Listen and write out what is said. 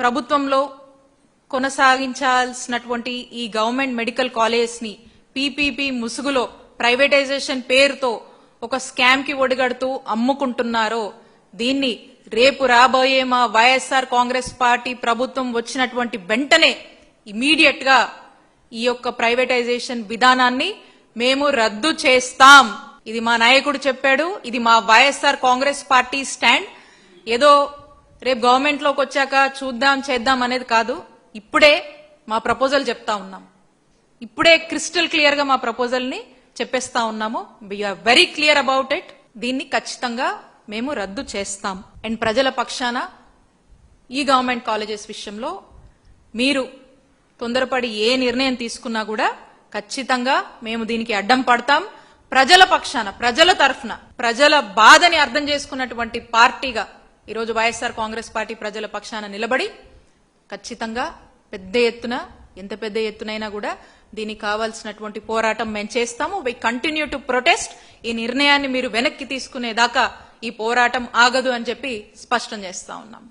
ప్రభుత్వంలో కొనసాగించాల్సినటువంటి ఈ గవర్నమెంట్ మెడికల్ కాలేజ్ని పీపీపీ ముసుగులో ప్రైవేటైజేషన్ పేరుతో ఒక స్కామ్కి ఒడిగడుతూ అమ్ముకుంటున్నారో దీన్ని రేపు రాబోయే మా వైఎస్ఆర్ కాంగ్రెస్ పార్టీ ప్రభుత్వం వచ్చినటువంటి వెంటనే ఇమీడియట్గా ఈ యొక్క ప్రైవేటైజేషన్ విధానాన్ని మేము రద్దు చేస్తాం. ఇది మా నాయకుడు చెప్పాడు ఇది మా వైఎస్ఆర్ కాంగ్రెస్ పార్టీ స్టాండ్. ఏదో రేపు గవర్నమెంట్లోకి వచ్చాక చూద్దాం చేద్దాం అనేది కాదు. ఇప్పుడే మా ప్రపోజల్ చెప్తా ఉన్నాం. ఇప్పుడే క్రిస్టల్ క్లియర్గా మా ప్రపోజల్ని చెప్పేస్తా ఉన్నాము. We're very clear about it దీన్ని ఖచ్చితంగా మేము రద్దు చేస్తాం. అండ్ ప్రజల పక్షాన ఈ గవర్నమెంట్ కాలేజెస్ విషయంలో మీరు తొందరపడి ఏ నిర్ణయం తీసుకున్నా కూడా ఖచ్చితంగా మేము దీనికి అడ్డం పడతాం. ప్రజల పక్షాన ప్రజల తరఫున ప్రజల బాధని అర్థం చేసుకున్నటువంటి పార్టీగా ఈరోజు వైఎస్ఆర్ కాంగ్రెస్ పార్టీ ప్రజల పక్షాన నిలబడి ఖచ్చితంగా పెద్ద ఎత్తున ఎంత పెద్ద ఎత్తునైనా కూడా దీనికి కావాల్సినటువంటి పోరాటం మేము చేస్తాము. వి కంటిన్యూ టు ప్రొటెస్ట్ ఈ నిర్ణయాన్ని మీరు వెనక్కి తీసుకునేదాకా ఈ పోరాటం ఆగదు అని చెప్పి స్పష్టం చేస్తా ఉన్నాం.